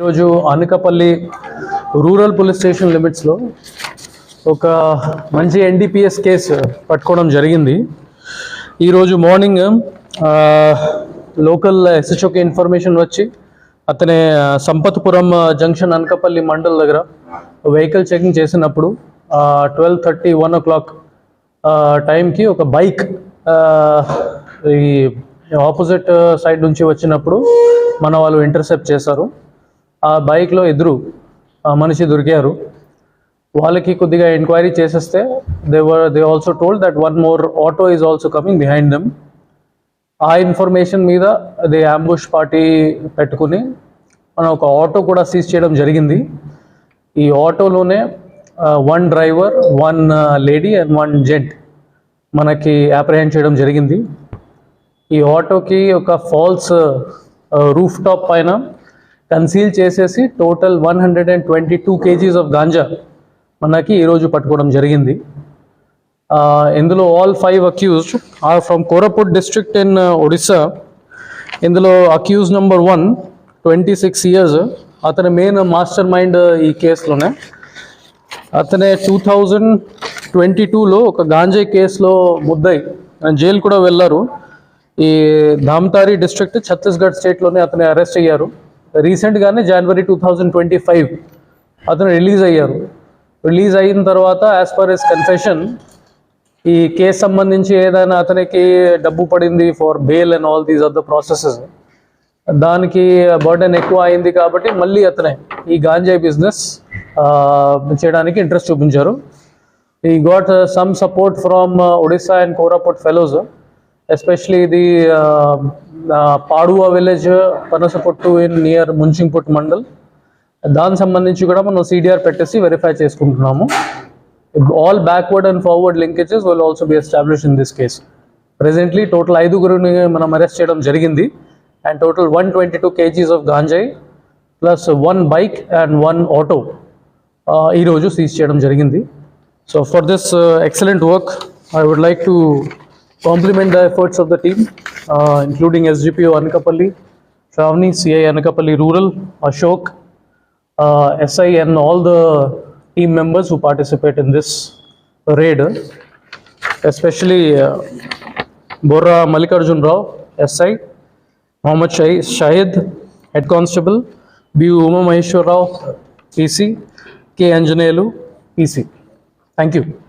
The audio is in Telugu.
ఈరోజు అనకపల్లి రూరల్ పోలీస్ స్టేషన్ లిమిట్స్లో ఒక మంచి ఎన్డీపీఎస్ కేసు పట్టుకోవడం జరిగింది. ఈరోజు మార్నింగ్ లోకల్ ఎస్హెచ్ఓకి ఇన్ఫర్మేషన్ వచ్చి అతనే సంపత్పురం జంక్షన్ అనకపల్లి మండల్ దగ్గర వెహికల్ చెకింగ్ చేసినప్పుడు twelve thirty one o'clock టైంకి ఒక బైక్ ఈ ఆపోజిట్ సైడ్ నుంచి వచ్చినప్పుడు మన వాళ్ళు ఇంటర్సెప్ట్ చేశారు. ఆ బైక్లో ఇద్దరు ఆ, మనిషి దొరికారు. వాళ్ళకి కొద్దిగా ఎంక్వైరీ చేసేస్తే they were they also told that one more auto is also coming behind them ఆ ఇన్ఫర్మేషన్ మీద దే అంబుష్ పార్టీ పెట్టుకుని మనం ఒక ఆటో కూడా సీజ్ చేయడం జరిగింది. ఈ ఆటోలోనే one driver one lady and one gent మనకి అప్రహెండ్ చేయడం జరిగింది. ఈ ఆటోకి ఒక ఫాల్స్ రూఫ్ టాప్ పైన కన్సీల్ చేసేసి total one hundred and twenty two KGs of ganja మనకి ఈరోజు పట్టుకోవడం జరిగింది. ఇందులో all five accused are from Koraput district in Odisha ఇందులో accused number one twenty six years అతని మెయిన్ మాస్టర్ మైండ్ ఈ కేసులోనే. అతనే టూ థౌజండ్ ట్వంటీ టూలో ఒక గాంజే కేసులో ముద్దై జైలు కూడా వెళ్ళారు. ఈ ధామ్తారి డిస్ట్రిక్ట్ ఛత్తీస్గఢ్ స్టేట్లోనే అతని అరెస్ట్ అయ్యారు. రీసెంట్గానే జనవరి టూ థౌజండ్ ట్వంటీ ఫైవ్ అతను రిలీజ్ అయ్యారు. రిలీజ్ అయిన తర్వాత యాజ్ పర్ ఎస్ కన్ఫెషన్ ఈ కేసు సంబంధించి ఏదైనా అతనికి డబ్బు పడింది for bail and all these are the processes దానికి బర్డెన్ ఎక్కువ అయింది కాబట్టి మళ్ళీ అతనే ఈ గాంజాయి బిజినెస్ చేయడానికి ఇంట్రెస్ట్ చూపించారు. ఈ got some support from Odisha and Koraput fellows especially the Paduva village Panasaputtu in near Munchingput mandal. దానికి సంబంధించి కూడా మనం సిడిఆర్ పెట్టేసి వెరిఫై చేసుకుంటున్నాము. All backward and forward linkages will also be establish in this case presently total ఐదుగురిని మనం అరెస్ట్ చేయడం జరిగింది. And total one twenty two KGs of గాంజాయి plus one bike and one auto ఈరోజు సీజ్ చేయడం జరిగింది. So for this excellent work I would like to compliment the efforts of the team uh, including SGPO Anakapalli, Shravani, CI Anakapalli Rural, Ashok, uh, SI and all the team members who participate in this raid, especially uh, Borra Malikarjun Rao, SI, Mohammad Shahid, Head Constable, B.U. Uma Maheshwar Rao, PC, K. Anjanelu, PC. Thank you.